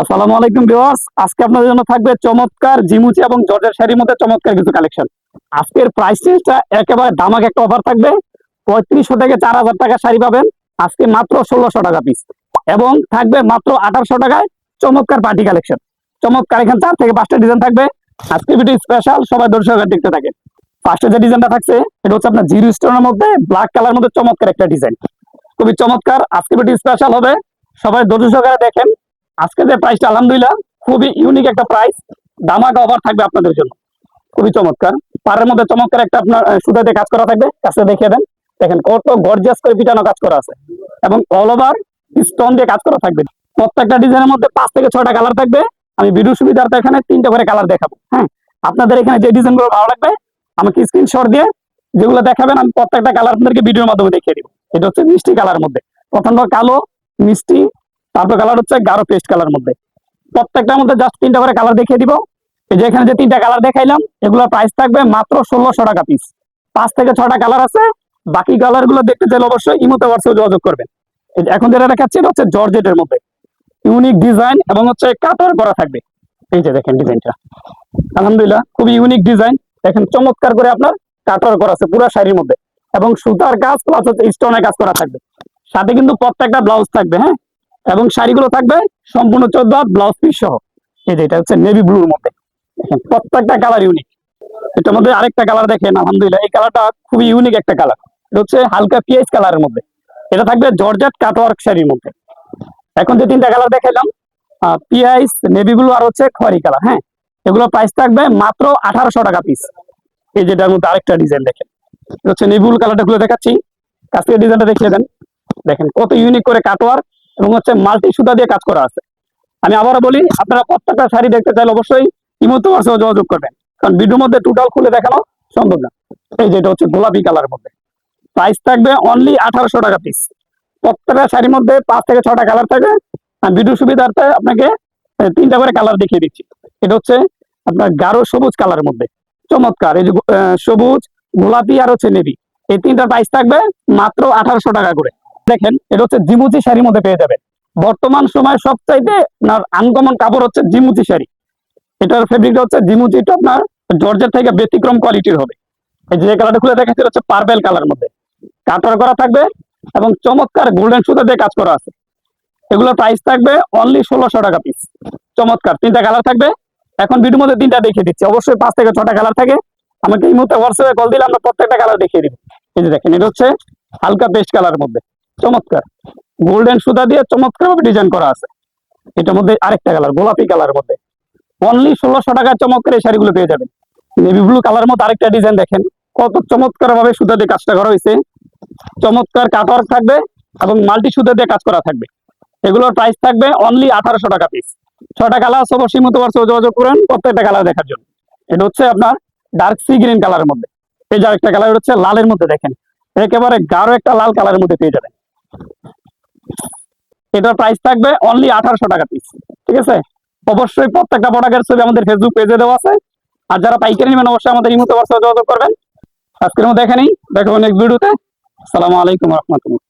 আসসালামু আলাইকুম ভিউয়ার্স। আজকে আপনাদের জন্য থাকবে চমৎকার জিমুচি এবং জর্জের শাড়ির মধ্যে চমৎকার কিছু কালেকশন। আজকের প্রাইস রেঞ্জটা একেবারে দামাক একটা অফার থাকবে। পঁয়ত্রিশশো থেকে চার হাজার টাকা শাড়ি পাবেন। আজকে মাত্র ষোলোশো টাকা পিস এবং থাকবে মাত্র আঠারোশো টাকায় চমৎকার পার্টি কালেকশন চমৎকার এখানে চার থেকে পাঁচটা ডিজাইন থাকবে। আজকে ভিডিও স্পেশাল সবাই দর্শক দেখতে থাকেন। ফার্স্টে যে ডিজাইনটা থাকছে, এটা হচ্ছে আপনার জিরো স্টোনের মধ্যে ব্ল্যাক কালার মধ্যে চমৎকার একটা ডিজাইন খুবই চমৎকার। আজকে ভিডিও স্পেশাল হবে। সবাই সহকারে দেখেন। আজকে যে প্রাইসটা আলহামদুলিল্লাহ, খুবই ইউনিক একটা প্রাইস দামাকা অফার থাকবে আপনাদের জন্য। খুবই চমৎকার। পাড়ের মধ্যে চমৎকার একটা আপনার দিয়ে কাজ করা থাকবে। কাছে দেখিয়ে দেন। দেখেন কত গর্জিয়াস করে পিটানো কাজ করা আছে। এবং অল ওভার স্টোন দিয়ে কাজ করা থাকবে। প্রত্যেকটা ডিজাইনের মধ্যে পাঁচ থেকে ছয়টা কালার থাকবে। আমি ভিডিও সুবিধার্থে এখানে তিনটা করে কালার দেখাবো। হ্যাঁ আপনাদের এখানে যে ডিজাইনগুলো ভালো লাগবে, আমাকে স্ক্রিনশট দিয়ে যেগুলো দেখাবেন, আমি প্রত্যেকটা কালার আপনাদেরকে ভিডিওর মাধ্যমে দেখিয়ে দিব। এটা হচ্ছে মিষ্টি কালার মধ্যে। প্রথমটা কালো, মিষ্টি তারপর কালার হচ্ছে গাঢ় পেস্ট কালার মধ্যে। প্রত্যেকটার মধ্যে জাস্ট তিনটা করে কালার দেখিয়ে দিব। এই যে এখানে যে তিনটা কালার দেখাইলাম, এগুলোর প্রাইস থাকবে মাত্র ষোলোশো টাকা পিস পাঁচ থেকে ছটা কালার আছে। বাকি কালারগুলো দেখতে চাইলে অবশ্যই ইমোতে হোয়াটসঅ্যাপে যোগাযোগ করবেন। এখন যেটা দেখাচ্ছি, এটা হচ্ছে জর্জেটের মধ্যে। ইউনিক ডিজাইন এবং হচ্ছে কাটার করা থাকবে। এই যে দেখেন ডিজাইনটা আলহামদুলিল্লাহ, খুবই ইউনিক ডিজাইন দেখেন চমৎকার করে আপনার কাটার করা আছে পুরো শাড়ির মধ্যে। এবং সুতার কাজ প্লাস হচ্ছে স্টোনের কাজ করা থাকবে। সাথে কিন্তু প্রত্যেকটা ব্লাউজ থাকবে হ্যাঁ? এবং শাড়িগুলো থাকবে সম্পূর্ণ চোদ্দ ব্লাউজ পিস সহ। এই যে এটা হচ্ছে নেভি ব্লুর মধ্যে। প্রত্যেকটা কালার ইউনিক এটার মধ্যে আরেকটা কালার দেখেন, আলহামদুলিল্লাহ। এই কালারটা খুবই ইউনিক একটা কালার এটা হচ্ছে হালকা পিএইচ কালারের মধ্যে। এটা থাকবে জর্জেট কাটওয়ার্ক শাড়ির মধ্যে। এখন যে তিনটা কালার দেখাইলাম পিআইস নেভি ব্লু আর হচ্ছে খয়েরি কালার হ্যাঁ? এগুলো প্রাইস থাকবে মাত্র আঠারোশো টাকা পিস এই যেটার মধ্যে আরেকটা ডিজাইন দেখেন। হচ্ছে নেভি ব্লু কালারটা খুলে দেখাচ্ছি। কাছ থেকে ডিজাইনটা দেখিয়ে দেন। দেখেন কত ইউনিক করে কাটওয়ার্ক এবং হচ্ছে মাল্টি সুতা দিয়ে কাজ করা আছে। আমি আবারও বলি, আপনারা প্রত্যেকটা শাড়ি দেখতে চাইলে অবশ্যই ইমোতে হোয়াটসঅ্যাপে যোগাযোগ করবেন। কারণ ভিডিওর মধ্যে টোটাল খুলে দেখানো সম্ভব না। এই যেটা হচ্ছে গোলাপি কালারের মধ্যে। প্রাইস থাকবে অনলি আঠারোশো টাকা পিস প্রত্যেকটা শাড়ির মধ্যে পাঁচ থেকে ছটা কালার থাকবে। আর ভিডিও সুবিধার্থে আপনাকে তিনটা করে কালার দেখিয়ে দিচ্ছি। এটা হচ্ছে আপনার গাঢ় সবুজ কালারের মধ্যে। চমৎকার। এই যে সবুজ, গোলাপি আর হচ্ছে নেভি এই তিনটা প্রাইস থাকবে মাত্র আঠারোশো টাকা করে। দেখেন, এটা হচ্ছে জিমুচি শাড়ির মধ্যে পেয়ে যাবেন। বর্তমান সময় সবচাইতে আপনার আনকমন কাপড় হচ্ছে জিমুচি শাড়ি। এটার ফেব্রিকটা হচ্ছে জিমুচিটা আপনার জর্জের থেকে ব্যতিক্রম কোয়ালিটির হবে। এই যে কালারটা খুলে দেখাচ্ছি হচ্ছে পার্পেল কালার মধ্যে। কাটার করা থাকবে এবং চমৎকার গোল্ডেন সুতা দিয়ে কাজ করা আছে। এগুলোর প্রাইস থাকবে অনলি ষোলোশো টাকা পিস চমৎকার, তিনটা কালার থাকবে। এখন ভিডিওর মধ্যে তিনটা দেখিয়ে দিচ্ছি। অবশ্যই পাঁচ থেকে ছটা কালার থাকে। আমাকে এই মুহূর্তে হোয়াটসঅ্যাপে কল দিলে আমরা প্রত্যেকটা কালার দেখিয়ে দিব। এই যে দেখেন, এটা হচ্ছে হালকা পেস্ট কালার মধ্যে। চমৎকার। গোল্ডেন সুতা দিয়ে চমৎকার ভাবে ডিজাইন করা আছে। এটার মধ্যে আরেকটা কালার গোলাপি কালার মধ্যে। অনলি ষোলোশো টাকার চমৎকার এই শাড়িগুলো পেয়ে যাবেন। নেভি ব্লু কালার মধ্যে আরেকটা ডিজাইন দেখেন। কত চমৎকার ভাবে সুতা দিয়ে কাজটা করা হয়েছে। চমৎকার কাটওয়ার্ক থাকবে এবং মাল্টি সুতা দিয়ে কাজ করা থাকবে। এগুলোর প্রাইস থাকবে অনলি আঠারোশো টাকা পিস ছটা কালার অবশ্যই মতো পারছে যোগাযোগ করেন প্রত্যেকটা কালার দেখার জন্য। এটা হচ্ছে আপনার ডার্ক সি গ্রিন কালারের মধ্যে। এই যে আরেকটা কালার হচ্ছে লালের মধ্যে দেখেন। একেবারে গাঢ় একটা লাল কালারের মধ্যে পেয়ে যাবেন। এটার প্রাইস থাকবে অনলি আঠারোশো টাকা পিস ঠিক আছে? অবশ্যই প্রত্যেকটা প্রোডাক্টের ছবি আমাদের ফেসবুক পেজে দেওয়া আছে। আর যারা পাইকারি নেবেন, অবশ্যই আমাদের ইমুতে যোগাযোগ করবেন। আজকের মধ্যে এখানেই, দেখো নেক্সট ভিডিওতে আসসালামু আলাইকুম রহমতুল্লাহ।